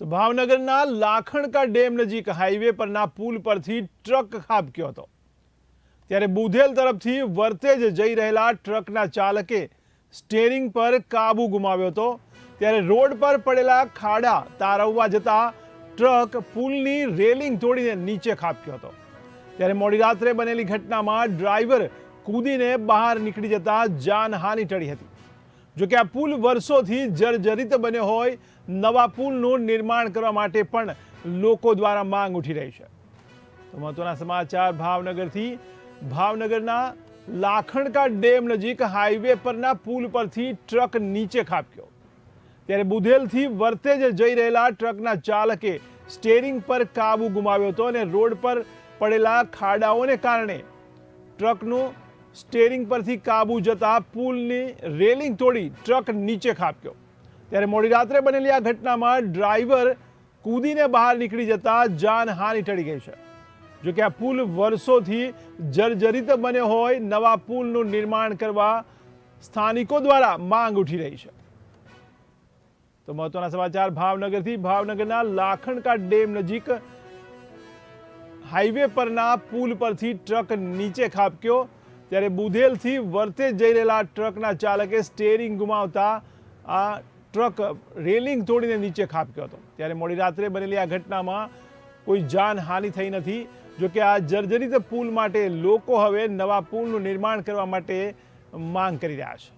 તો ભાવનગરના લાખણકા ડેમ નજીક હાઈવે પરના પુલ પરથી ટ્રક ખાબક્યો હતો. ત્યારે બુધેલ તરફથી વર્તેજ જઈ રહેલા ટ્રકના ચાલકે સ્ટેરિંગ પર કાબુ ગુમાવ્યો હતો. ત્યારે રોડ પર પડેલા ખાડા તારવવા જતા ટ્રક પુલની રેલિંગ તોડીને નીચે ખાબક્યો હતો. ત્યારે મોડી રાત્રે બનેલી ઘટનામાં ડ્રાઈવર કૂદીને બહાર નીકળી જતા જાનહાનિ ટળી હતી. જોકે આ પુલ વર્ષોથી જર્જરિત બન્યો હોય, નવા પુલનું નિર્માણ કરવા માટે પણ લોકો દ્વારા માંગ ઉઠી રહી છે. તો મહત્વના સમાચાર, ભાવનગરથી. ભાવનગરના લાખણકા ડેમ નજીક હાઈવે પરના પુલ પરથી ટ્રક નીચે ખાબક્યો. ત્યારે બુધેલથી વર્તેજ જઈ રહેલા ટ્રકના ચાલકે સ્ટેરિંગ પર કાબુ ગુમાવ્યો હતો અને રોડ પર પડેલા ખાડાઓને કારણે ટ્રકનું સ્ટેરિંગ પરથી કાબુ જતા પુલની રેલિંગ તોડી ટ્રક નીચે ખાબક્યો. ત્યારે મોડી રાત્રે બનેલી આ ઘટનામાં ડ્રાઈવર કૂદીને બહાર નીકળી જતા જાનહાનિ ટળી ગઈ છે. જો કે આ પુલ વર્ષોથી જર્જરિત બન્યો હોય, નવા પુલનું નિર્માણ કરવા સ્થાનિકો દ્વારા માંગ ઉઠી રહી છે. તો મહત્વના સમાચાર, ભાવનગરથી ભાવનગરના લાખણકા ડેમ નજીક હાઈવે પરના પુલ પરથી ટ્રક નીચે ખાબક્યો. ત્યારે બુધેલથી વર્તે જઈ રહેલા ટ્રકના ચાલકે સ્ટેરિંગ ગુમાવતા આ ટ્રક રેલિંગ તોડીને નીચે ખાબક્યો હતો. ત્યારે મોડી રાત્રે બનેલી આ ઘટનામાં કોઈ જાનહાનિ થઈ નથી. જોકે આ જર્જરિત પુલ માટે લોકો હવે નવા પુલનું નિર્માણ કરવા માટે માંગ કરી રહ્યા છે.